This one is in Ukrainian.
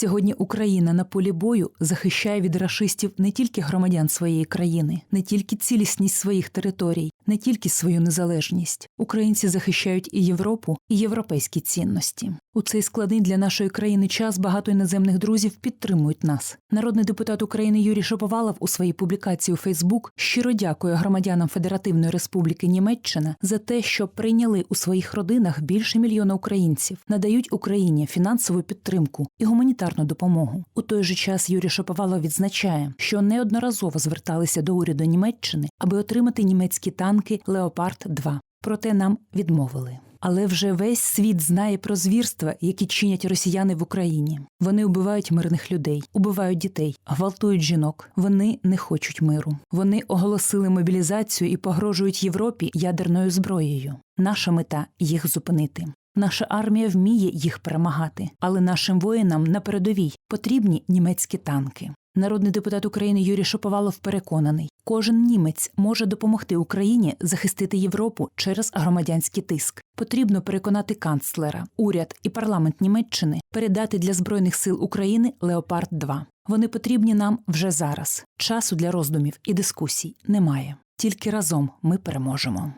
Сьогодні Україна на полі бою захищає від рашистів не тільки громадян своєї країни, не тільки цілісність своїх територій, не тільки свою незалежність. Українці захищають і Європу, і європейські цінності. У цей складний для нашої країни час багато іноземних друзів підтримують нас. Народний депутат України Юрій Шаповалов у своїй публікації у Фейсбук щиро дякує громадянам Федеративної Республіки Німеччина за те, що прийняли у своїх родинах більше мільйона українців, надають Україні фінансову підтримку і гуманітарну допомогу. У той же час Юрій Шаповалов відзначає, що неодноразово зверталися до уряду Німеччини, аби отримати німецькі танки Леопард 2 Проте нам відмовили. Але вже весь світ знає про звірства, які чинять росіяни в Україні. Вони убивають мирних людей, убивають дітей, гвалтують жінок. Вони не хочуть миру. Вони оголосили мобілізацію і погрожують Європі ядерною зброєю. Наша мета їх зупинити. Наша армія вміє їх перемагати, але нашим воїнам на передовій потрібні німецькі танки. Народний депутат України Юрій Шоповалов переконаний, кожен німець може допомогти Україні захистити Європу через громадянський тиск. Потрібно переконати канцлера, уряд і парламент Німеччини передати для збройних сил України Леопард 2 Вони потрібні нам вже зараз. Часу для роздумів і дискусій немає. Тільки разом ми переможемо.